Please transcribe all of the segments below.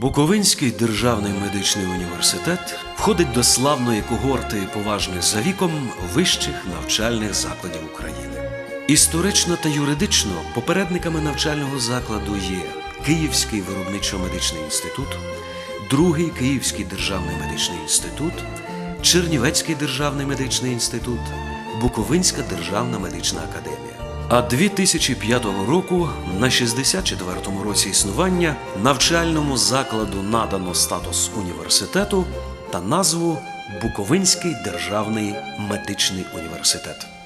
Буковинський державний медичний університет входить до славної когорти поважних за віком вищих навчальних закладів України. Історично та юридично попередниками навчального закладу є Київський виробничо-медичний інститут, Другий Київський державний медичний інститут, Чернівецький державний медичний інститут, Буковинська державна медична академія. А 2005 року, на 64-му році існування, навчальному закладу надано статус університету та назву Буковинський державний медичний університет.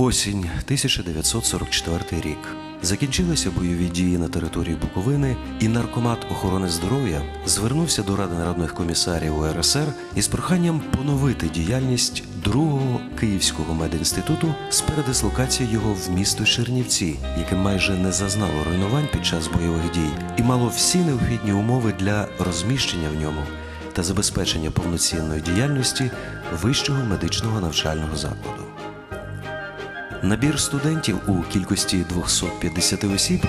Осінь 1944 рік. Закінчилися бойові дії на території Буковини, і наркомат охорони здоров'я звернувся до Ради народних комісарів УРСР із проханням поновити діяльність другого Київського медінституту з передислокацією його в місто Чернівці, яке майже не зазнало руйнувань під час бойових дій, і мало всі необхідні умови для розміщення в ньому та забезпечення повноцінної діяльності вищого медичного навчального закладу. Набір студентів у кількості 250 осіб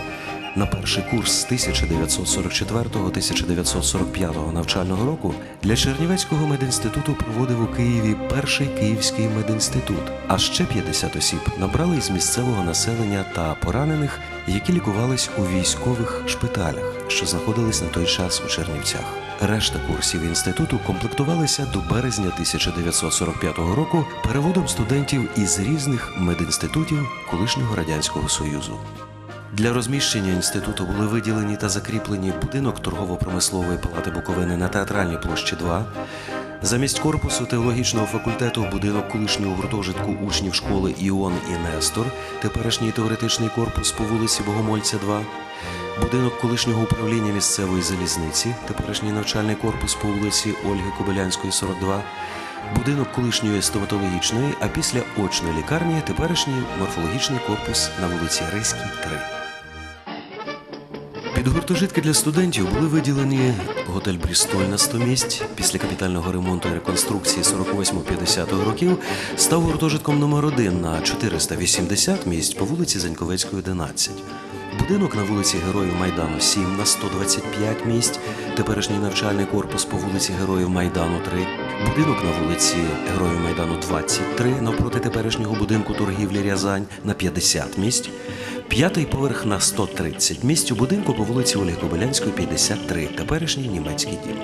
на перший курс з 1944-1945 навчального року для Чернівецького медінституту проводив у Києві перший Київський медінститут, а ще 50 осіб набрали із місцевого населення та поранених, які лікувались у військових шпиталях, що знаходились на той час у Чернівцях. Решта курсів інституту комплектувалися до березня 1945 року переводом студентів із різних медінститутів колишнього радянського союзу. Для розміщення інституту були виділені та закріплені будинок торгово-промислової палати Буковини на театральній площі 2, замість корпусу теологічного факультету будинок колишнього гуртожитку учнів школи Іон і Нестор, теперішній теоретичний корпус по вулиці Богомольця 2, будинок колишнього управління місцевої залізниці, теперішній навчальний корпус по вулиці Ольги Кобилянської, 42, будинок колишньої стоматологічної, а після очної лікарні теперішній морфологічний корпус на вулиці Ризькій, 3. Під гуртожитки для студентів були виділені готель Брістоль на 100 місць. Після капітального ремонту і реконструкції 48-50 років став гуртожитком номер 1 на 480 місць по вулиці Заньковецької, 11. Будинок на вулиці Героїв Майдану 7 на 125 місць, теперішній навчальний корпус по вулиці Героїв Майдану 3, будинок на вулиці Героїв Майдану 23 навпроти теперішнього будинку торгівлі Рязань на 50 місць, п'ятий поверх на 130 місць у будинку по вулиці Ольги Кобилянської 53, теперішній німецький дім.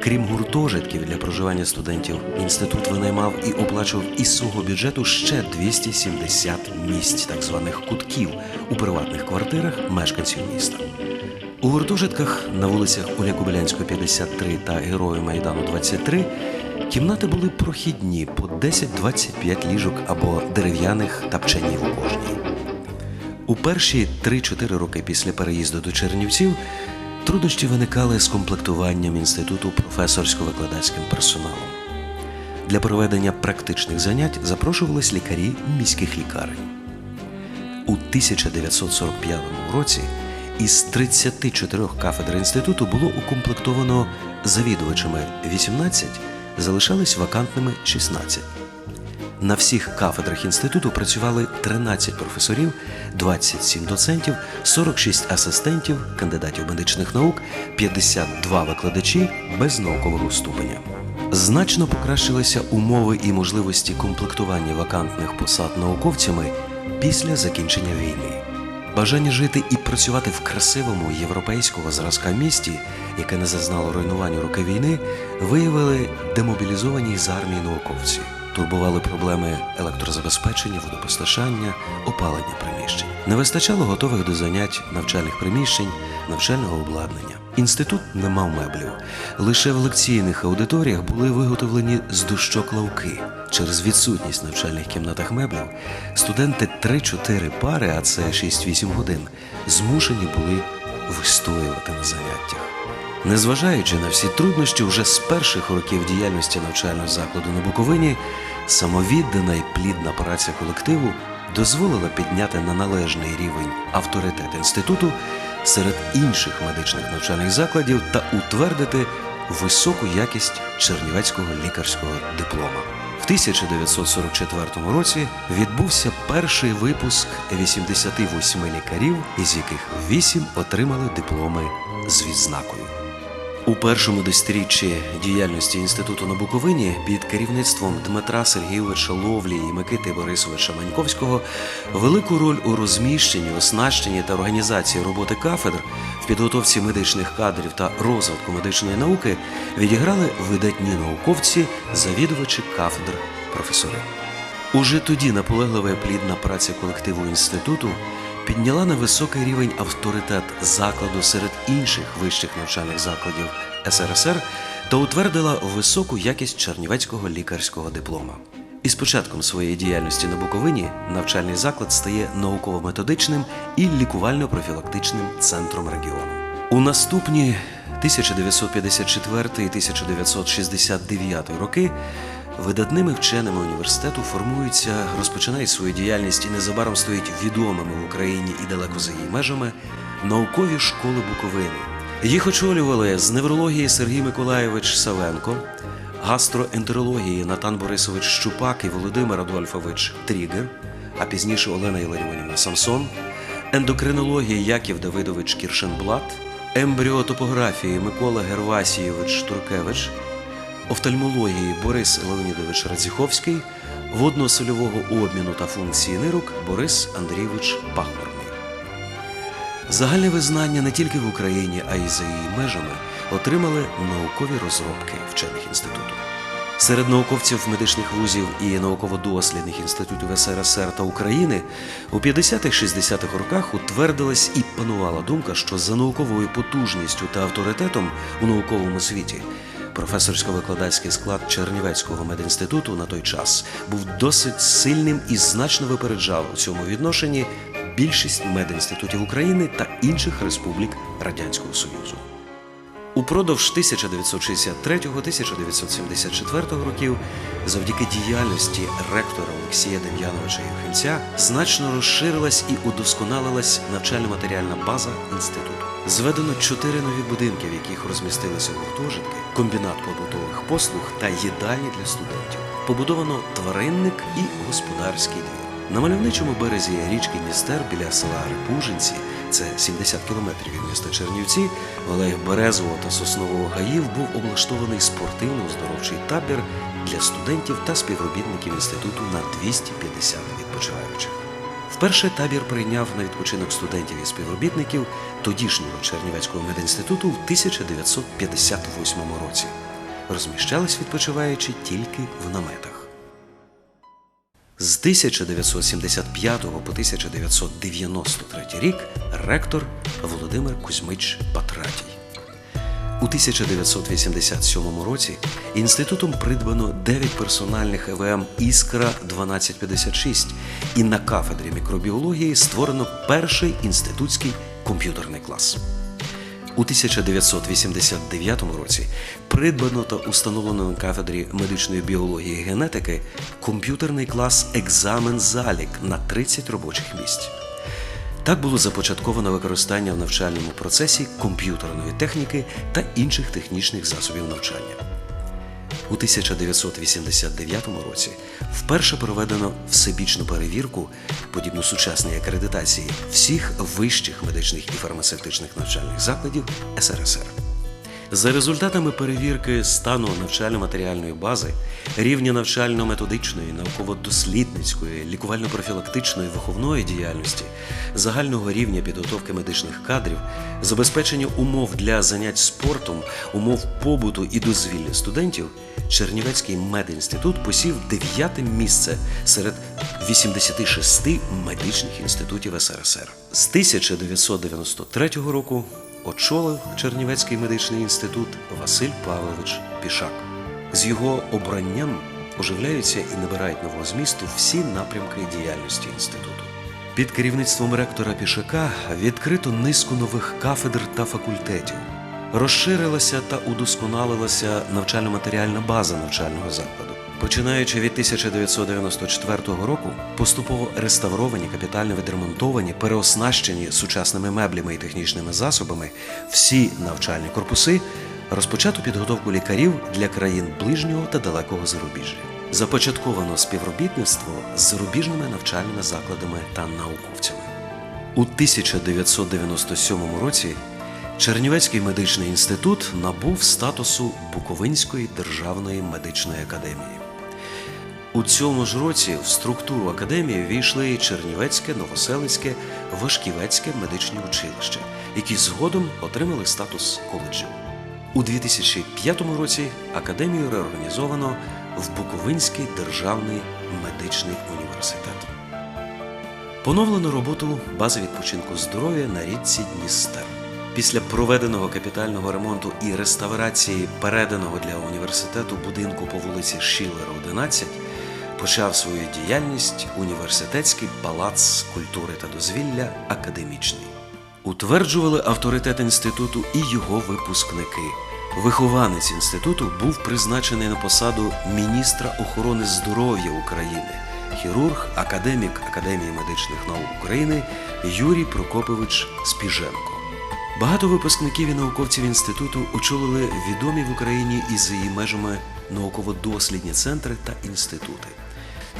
Крім гуртожитків для проживання студентів, інститут винаймав і оплачував із свого бюджету ще 270 місць так званих кутків у приватних квартирах мешканців міста. У гуртожитках на вулицях Оля Кобилянської 53 та Герою Майдану 23 кімнати були прохідні по 10-25 ліжок або дерев'яних тапчанів у кожній. У перші 3-4 роки після переїзду до Чернівців труднощі виникали з комплектуванням інституту професорсько-викладацьким персоналом. Для проведення практичних занять запрошувались лікарі міських лікарень. У 1945 році із 34 кафедр інституту було укомплектовано завідувачами 18, залишались вакантними 16. На всіх кафедрах інституту працювали 13 професорів, 27 доцентів, 46 асистентів, кандидатів медичних наук, 52 викладачі без наукового ступеня. Значно покращилися умови і можливості комплектування вакантних посад науковцями після закінчення війни. Бажання жити і працювати в красивому європейського зразка місті, яке не зазнало руйнувань у роки війни, виявили демобілізовані з армії науковці. Турбували проблеми електрозабезпечення, водопостачання, опалення приміщень. Не вистачало готових до занять навчальних приміщень, навчального обладнання. Інститут не мав меблів. Лише в лекційних аудиторіях були виготовлені з дощок лавки. Через відсутність в навчальних кімнатах меблів студенти 3-4 пари, а це 6-8 годин, змушені були вистоювати на заняттях. Незважаючи на всі труднощі, вже з перших років діяльності навчального закладу на Буковині, самовіддана і плідна праця колективу дозволила підняти на належний рівень авторитет інституту серед інших медичних навчальних закладів та утвердити високу якість чернівецького лікарського диплома. В 1944 році відбувся перший випуск 88 лікарів, із яких 8 отримали дипломи з відзнакою. У першому десятиріччі діяльності інституту на Буковині під керівництвом Дмитра Сергійовича Ловлі і Микити Борисовича Маньковського велику роль у розміщенні, оснащенні та організації роботи кафедр в підготовці медичних кадрів та розвитку медичної науки відіграли видатні науковці, завідувачі кафедр, професори. Уже тоді наполеглива плідна праця колективу інституту підняла на високий рівень авторитет закладу серед інших вищих навчальних закладів СРСР та утвердила високу якість чернівецького лікарського диплома. Із початком своєї діяльності на Буковині навчальний заклад стає науково-методичним і лікувально-профілактичним центром регіону. У наступні 1954 і 1969 роки видатними вченими університету формуються, розпочинають свою діяльність і незабаром стають відомими в Україні і далеко за її межами наукові школи Буковини. Їх очолювали з неврології Сергій Миколайович Савенко, гастроентерології Натан Борисович Щупак і Володимир Адольфович Трігер, а пізніше Олена Іларіонівна Самсон, ендокринології Яків Давидович Кіршенблат, ембріотопографії Микола Гервасійович Туркевич, офтальмології Борис Леонідович Радзіховський, водно-сольового обміну та функції нирок Борис Андрійович Пахмурний. Загальне визнання не тільки в Україні, а й за її межами отримали наукові розробки вчених інституту. Серед науковців медичних вузів і науково-дослідних інститутів СРСР та України у 50-60-х роках утвердилась і панувала думка, що за науковою потужністю та авторитетом у науковому світі професорсько-викладацький склад Чернівецького медінституту на той час був досить сильним і значно випереджав у цьому відношенні більшість медінститутів України та інших республік Радянського Союзу. Упродовж 1963-1974 років, завдяки діяльності ректора Олексія Дем'яновича Євхимця, значно розширилась і удосконалилась навчально-матеріальна база інституту. Зведено чотири нові будинки, в яких розмістилися гуртожитки, комбінат побутових послуг та їдальні для студентів. Побудовано тваринник і господарський двір. На мальовничому березі річки Дністер біля села Репужинці, це 70 кілометрів від міста Чернівці, в алеях Березового та Соснового гаїв був облаштований спортивно-оздоровчий табір для студентів та співробітників інституту на 250 відпочиваючих. Вперше табір прийняв на відпочинок студентів і співробітників тодішнього Чернівецького медінституту в 1958 році. Розміщались відпочиваючи тільки в наметах. З 1975 по 1993 рік ректор Володимир Кузьмич Патратій. У 1987 році інститутом придбано 9 персональних ЕВМ Іскра 1256 і на кафедрі мікробіології створено перший інститутський комп'ютерний клас. У 1989 році придбано та установлено на кафедрі медичної біології і генетики комп'ютерний клас екзамен залік на 30 робочих місць. Так було започатковано використання в навчальному процесі комп'ютерної техніки та інших технічних засобів навчання. У 1989 році вперше проведено всебічну перевірку, подібну сучасній акредитації всіх вищих медичних і фармацевтичних навчальних закладів СРСР. За результатами перевірки стану навчально-матеріальної бази, рівня навчально-методичної, науково-дослідницької, лікувально-профілактичної виховної діяльності, загального рівня підготовки медичних кадрів, забезпечення умов для занять спортом, умов побуту і дозвілля студентів, Чернівецький медінститут посів дев'яте місце серед 86 медичних інститутів СРСР. З 1993 року очолив Чернівецький медичний інститут Василь Павлович Пішак. З його обранням оживляються і набирають нового змісту всі напрямки діяльності інституту. Під керівництвом ректора Пішака відкрито низку нових кафедр та факультетів. Розширилася та удосконалилася навчально-матеріальна база навчального закладу. Починаючи від 1994 року, поступово реставровані, капітально відремонтовані, переоснащені сучасними меблями і технічними засобами, всі навчальні корпуси Розпочато підготовку лікарів для країн ближнього та далекого зарубіжжя. Започатковано співробітництво з зарубіжними навчальними закладами та науковцями. У 1997 році Чернівецький медичний інститут набув статусу Буковинської державної медичної академії. У цьому ж році в структуру академії війшли Чернівецьке, Новоселицьке, Вашківецьке медичні училища, які згодом отримали статус коледжів. У 2005 році академію реорганізовано в Буковинський державний медичний університет. Поновлено роботу бази відпочинку здоров'я на річці Дністер. Після проведеного капітального ремонту і реставрації переданого для університету будинку по вулиці Шілера, 11, почав свою діяльність університетський палац культури та дозвілля академічний. Утверджували авторитет інституту і його випускники. Вихованець інституту був призначений на посаду міністра охорони здоров'я України, хірург, академік Академії медичних наук України Юрій Прокопович Спіженко. Багато випускників і науковців інституту очолили відомі в Україні і за її межами науково-дослідні центри та інститути.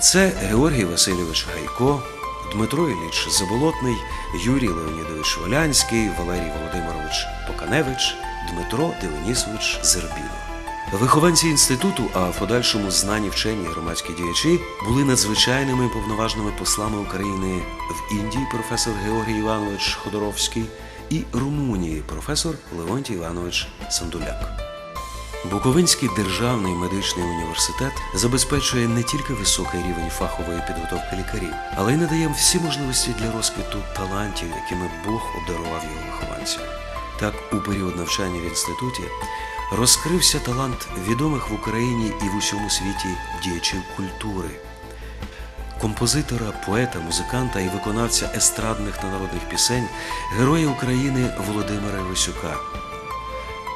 Це Георгій Васильович Гайко, Дмитро Ілліч Заболотний, Юрій Леонідович Волянський, Валерій Володимирович Поканевич, Дмитро Дионісович Зербіно. Вихованці інституту, а в подальшому знані вчені громадські діячі, були надзвичайними повноважними послами України в Індії професор Георгій Іванович Ходоровський і Румунії професор Леонтій Іванович Сандуляк. Буковинський державний медичний університет забезпечує не тільки високий рівень фахової підготовки лікарів, але й надає всі можливості для розквіту талантів, якими Бог обдарував його вихованців. Так, у період навчання в інституті розкрився талант відомих в Україні і в усьому світі діячів культури, композитора, поета, музиканта і виконавця естрадних та народних пісень, героя України Володимира Івасюка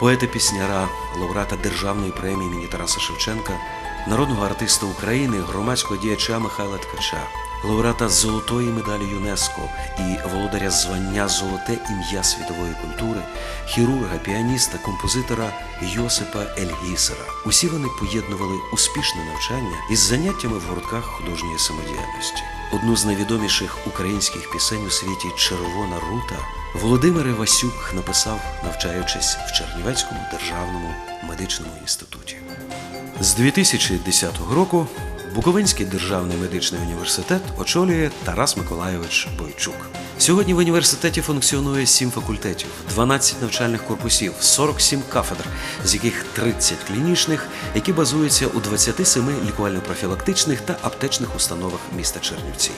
поета-пісняра, лауреата Державної премії імені Тараса Шевченка, народного артиста України, громадського діяча Михайла Ткача, лауреата Золотої медалі ЮНЕСКО і володаря звання Золоте ім'я світової культури, хірурга, піаніста, композитора Йосипа Ельгісера. Усі вони поєднували успішне навчання із заняттями в гуртках художньої самодіяльності. Одну з найвідоміших українських пісень у світі Червона рута Володимир Івасюк написав, навчаючись в Чернівецькому державному медичному інституті. З 2010 року Буковинський державний медичний університет очолює Тарас Миколайович Бойчук. Сьогодні в університеті функціонує 7 факультетів, 12 навчальних корпусів, 47 кафедр, з яких 30 клінічних, які базуються у 27 лікувально-профілактичних та аптечних установах міста Чернівці.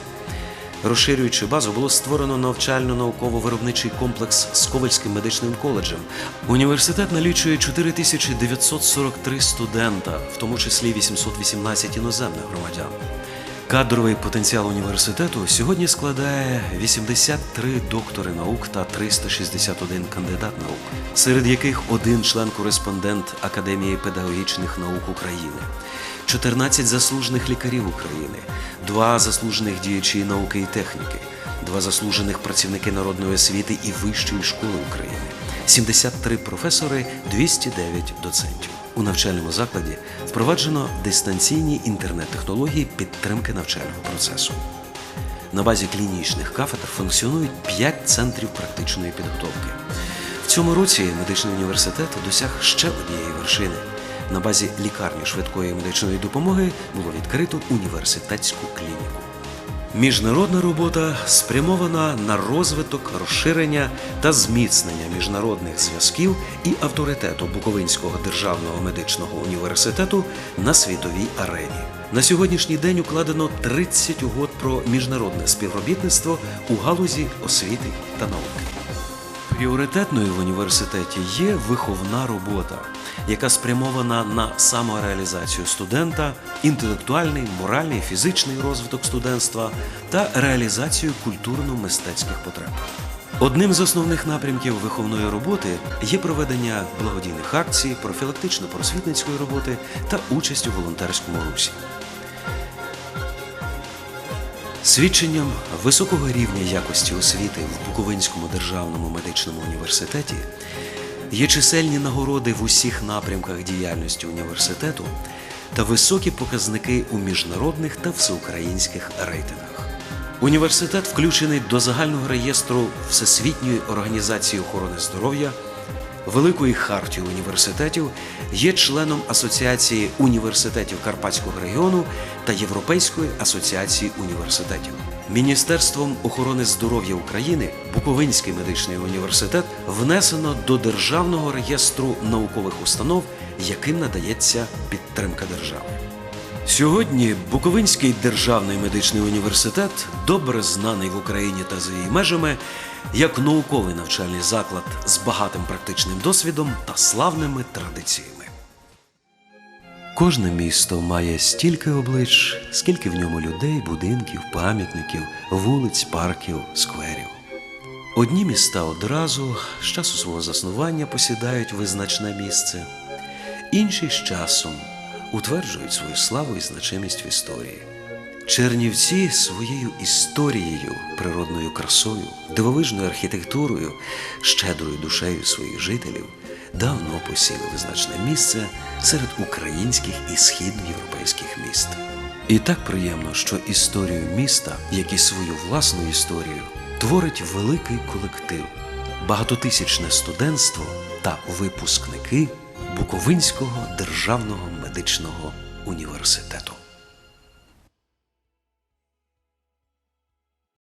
Розширюючи базу, було створено навчально-науково-виробничий комплекс з Ковальським медичним коледжем. Університет налічує 4943 студента, в тому числі 818 іноземних громадян. Кадровий потенціал університету сьогодні складає 83 доктори наук та 361 кандидат наук, серед яких один член-кореспондент Академії педагогічних наук України, 14 заслужених лікарів України, два заслужених діячі науки і техніки, два заслужених працівники народної освіти і вищої школи України, 73 професори, 209 доцентів. У навчальному закладі впроваджено дистанційні інтернет-технології підтримки навчального процесу. На базі клінічних кафедр функціонують 5 центрів практичної підготовки. В цьому році медичний університет досяг ще однієї вершини. На базі лікарні швидкої медичної допомоги було відкрито університетську клініку. Міжнародна робота спрямована на розвиток, розширення та зміцнення міжнародних зв'язків і авторитету Буковинського державного медичного університету на світовій арені. На сьогоднішній день укладено 30 угод про міжнародне співробітництво у галузі освіти та науки. Пріоритетною в університеті є виховна робота, яка спрямована на самореалізацію студента, інтелектуальний, моральний, фізичний розвиток студентства та реалізацію культурно-мистецьких потреб. Одним з основних напрямків виховної роботи є проведення благодійних акцій, профілактично-просвітницької роботи та участь у волонтерському русі. Свідченням високого рівня якості освіти в Буковинському державному медичному університеті Є чисельні нагороди в усіх напрямках діяльності університету та високі показники у міжнародних та всеукраїнських рейтингах. Університет включений до загального реєстру Всесвітньої організації охорони здоров'я, Великої хартії університетів, є членом Асоціації університетів Карпатського регіону та Європейської асоціації університетів. Міністерством охорони здоров'я України Буковинський медичний університет внесено до Державного реєстру наукових установ, яким надається підтримка держави. Сьогодні Буковинський державний медичний університет добре знаний в Україні та за її межами як науковий навчальний заклад з багатим практичним досвідом та славними традиціями. Кожне місто має стільки облич, скільки в ньому людей, будинків, пам'ятників, вулиць, парків, скверів. Одні міста одразу з часу свого заснування посідають визначне місце, інші з часом утверджують свою славу і значимість в історії. Чернівці своєю історією, природною красою, дивовижною архітектурою, щедрою душею своїх жителів давно посіли визначне місце серед українських і східноєвропейських міст. І так приємно, що історію міста, як і свою власну історію, творить великий колектив, багатотисячне студентство та випускники Буковинського державного медичного університету.